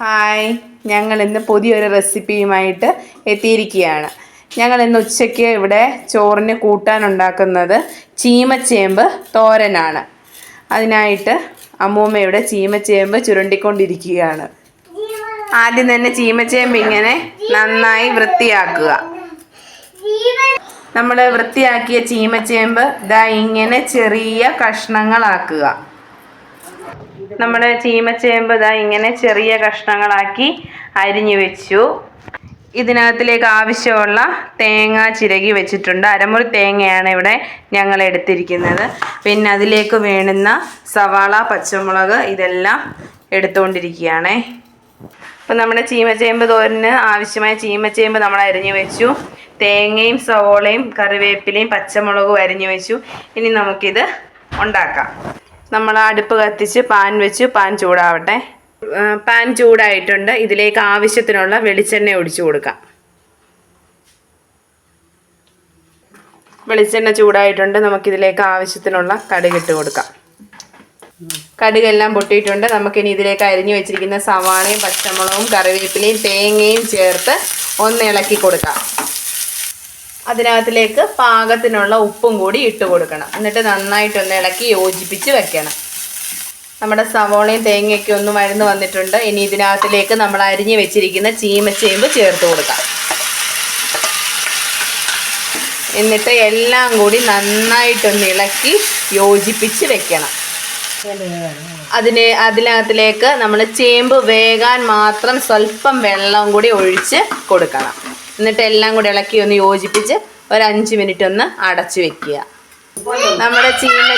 Hi. ഞങ്ങൾ ഇന്ന് പുതിയൊരു റെസിപ്പിയുമായിട്ട് എത്തിയിരിക്കുകയാണ്. ഞങ്ങൾ ഇന്ന് ഉച്ചയ്ക്ക് ഇവിടെ ചോറിന് കൂട്ടാനുണ്ടാക്കുന്നത് ചീമച്ചേമ്പ് തോരനാണ്. അതിനായിട്ട് അമ്മൂമ്മയുടെ ചീമച്ചേമ്പ് ചുരണ്ടിക്കൊണ്ടിരിക്കുകയാണ്. ആദ്യം തന്നെ ചീമച്ചേമ്പ് ഇങ്ങനെ നന്നായി വൃത്തിയാക്കുക. നമ്മൾ വൃത്തിയാക്കിയ ചീമച്ചേമ്പ് ദാ ഇങ്ങനെ ചെറിയ കഷ്ണങ്ങളാക്കുക. നമ്മുടെ ചീമച്ചേമ്പ് ഇതാ ഇങ്ങനെ ചെറിയ കഷ്ണങ്ങളാക്കി അരിഞ്ഞു വെച്ചു. ഇതിനകത്തിലേക്ക് ആവശ്യമുള്ള തേങ്ങ ചിരകി വെച്ചിട്ടുണ്ട്. അരമുറി തേങ്ങയാണ് ഇവിടെ ഞങ്ങൾ എടുത്തിരിക്കുന്നത്. പിന്നെ അതിലേക്ക് വേണുന്ന സവാള പച്ചമുളക് ഇതെല്ലാം എടുത്തുകൊണ്ടിരിക്കുകയാണേ. അപ്പം നമ്മുടെ ചീമച്ചേമ്പ് തോരന് ആവശ്യമായ ചീമച്ചേമ്പ് നമ്മൾ അരിഞ്ഞു വെച്ചു. തേങ്ങയും സവോളയും കറിവേപ്പിലയും പച്ചമുളകും അരിഞ്ഞു വെച്ചു. ഇനി നമുക്കിത് ഉണ്ടാക്കാം. നമ്മൾ അടുപ്പ് കത്തിച്ച് പാൻ വെച്ച് പാൻ ചൂടാവട്ടെ. പാൻ ചൂടായിട്ടുണ്ട്. ഇതിലേക്ക് ആവശ്യത്തിനുള്ള വെളിച്ചെണ്ണ ഒഴിച്ചു കൊടുക്കാം. വെളിച്ചെണ്ണ ചൂടായിട്ടുണ്ട്. നമുക്കിതിലേക്ക് ആവശ്യത്തിനുള്ള കടുകിട്ട് കൊടുക്കാം. കടുകെല്ലാം പൊട്ടിയിട്ടുണ്ട്. നമുക്കിനി ഇതിലേക്ക് അരിഞ്ഞു വെച്ചിരിക്കുന്ന സവാളയും പച്ചമുളകും കറിവേപ്പിലയും തേങ്ങയും ചേർത്ത് ഒന്ന് ഇളക്കി കൊടുക്കാം. അതിനകത്തിലേക്ക് പാകത്തിനുള്ള ഉപ്പും കൂടി ഇട്ട് കൊടുക്കണം. എന്നിട്ട് നന്നായിട്ടൊന്ന് ഇളക്കി യോജിപ്പിച്ച് വെക്കണം. നമ്മുടെ സവോളയും തേങ്ങയൊക്കെ ഒന്ന് മരുന്ന് വന്നിട്ടുണ്ട്. ഇനി ഇതിനകത്തിലേക്ക് നമ്മൾ അരിഞ്ഞു വെച്ചിരിക്കുന്ന ചീമച്ചേമ്പ് ചേർത്ത് കൊടുക്കാം. എന്നിട്ട് എല്ലാം കൂടി നന്നായിട്ടൊന്ന് ഇളക്കി യോജിപ്പിച്ച് വെക്കണം. അതിന് അതിനകത്തിലേക്ക് നമ്മൾ ചേമ്പ് വേകാൻ മാത്രം സ്വല്പം വെള്ളം കൂടി ഒഴിച്ച് കൊടുക്കണം. എന്നിട്ട് എല്ലാം കൂടി ഇളക്കി ഒന്ന് യോജിപ്പിച്ച് ഒരു അഞ്ച് മിനിറ്റ് ഒന്ന് അടച്ചു വെക്കുക. നമ്മുടെ ചീമ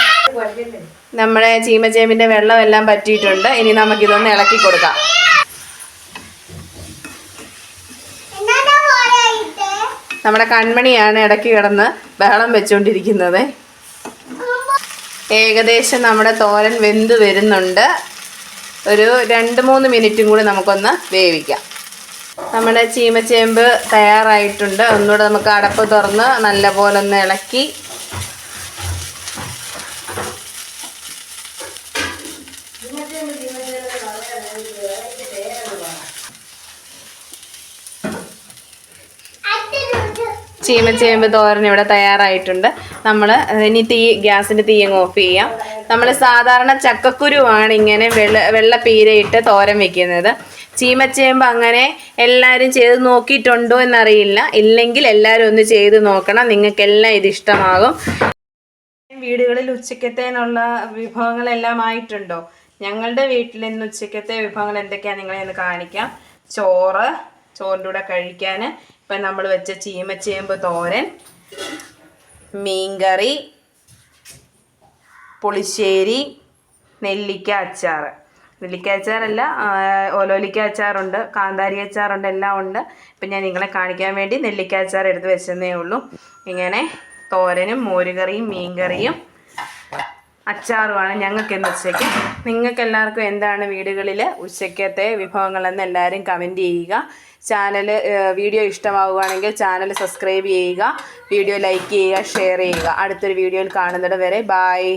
നമ്മുടെ ചീമച്ചേമ്പിന്റെ വെള്ളം എല്ലാം പറ്റിയിട്ടുണ്ട്. ഇനി നമുക്കിതൊന്ന് ഇളക്കി കൊടുക്കാം. നമ്മുടെ കൺമണിയാണ് ഇടയ്ക്ക് കിടന്ന് ബഹളം വെച്ചുകൊണ്ടിരിക്കുന്നത് ഏകദേശം നമ്മുടെ തോരൻ വെന്ത് വരുന്നുണ്ട്. ഒരു രണ്ട് മൂന്ന് മിനിറ്റും കൂടി നമുക്കൊന്ന് വേവിക്കാം. നമ്മുടെ ചീമച്ചേമ്പ് തയ്യാറായിട്ടുണ്ട്. ഒന്നുകൂടെ നമുക്ക് അടപ്പ് തുറന്ന് നല്ലപോലെ ഒന്ന് ഇളക്കി. ചീമച്ചേമ്പ് തോരൻ ഇവിടെ തയ്യാറായിട്ടുണ്ട്. നമ്മൾ ഇനി തീ ഗ്യാസിന്റെ തീ അങ്ങ് ഓഫ് ചെയ്യാം. നമ്മൾ സാധാരണ ചക്കക്കുരുവാണ് ഇങ്ങനെ വെള്ള വെള്ള പീരയിട്ട് തോരൻ വെക്കുന്നത്. ചീമച്ചേമ്പ് അങ്ങനെ എല്ലാവരും ചെയ്ത് നോക്കിയിട്ടുണ്ടോ എന്നറിയില്ല. ഇല്ലെങ്കിൽ എല്ലാവരും ഒന്ന് ചെയ്ത് നോക്കണം. നിങ്ങൾക്കെല്ലാം ഇത് ഇഷ്ടമാകും. വീടുകളിൽ ഉച്ചക്കത്തേനുള്ള വിഭവങ്ങളെല്ലാം ആയിട്ടുണ്ടോ? ഞങ്ങളുടെ വീട്ടിൽ ഇന്ന് ഉച്ചക്കത്തെ വിഭവങ്ങൾ എന്തൊക്കെയാണ് നിങ്ങളെ ഒന്ന് കാണിക്കാം. ചോറ് ചോറിന്റെ കൂടെ കഴിക്കാൻ. ഇപ്പം നമ്മൾ വെച്ച ചീമച്ചേമ്പ് തോരൻ മീൻകറി പുളിശ്ശേരി നെല്ലിക്ക അച്ചാർ നെല്ലിക്ക അച്ചാറല്ല ഓലോലിക്ക അച്ചാറുണ്ട് കാന്താരി അച്ചാറുണ്ട് എല്ലാം ഉണ്ട്. ഇപ്പം ഞാൻ നിങ്ങളെ കാണിക്കാൻ വേണ്ടി നെല്ലിക്ക അച്ചാർ എടുത്ത് വെച്ചതേ ഉള്ളൂ. ഇങ്ങനെ തോരനും മോരുകറിയും മീൻകറിയും അച്ചാറുമാണ് ഞങ്ങൾക്ക് ഇന്ന് ഉച്ചയ്ക്ക്. നിങ്ങൾക്ക് എല്ലാവർക്കും എന്താണ് വീടുകളിൽ ഉച്ചയ്ക്കത്തെ വിഭവങ്ങളെന്ന് എല്ലാവരും കമന്റ് ചെയ്യുക. ചാനൽ വീഡിയോ ഇഷ്ടമാവുകയാണെങ്കിൽ ചാനൽ സബ്സ്ക്രൈബ് ചെയ്യുക. വീഡിയോ ലൈക്ക് ചെയ്യുക ഷെയർ ചെയ്യുക. അടുത്തൊരു വീഡിയോയിൽ കാണുന്നിടം വരെ ബായ്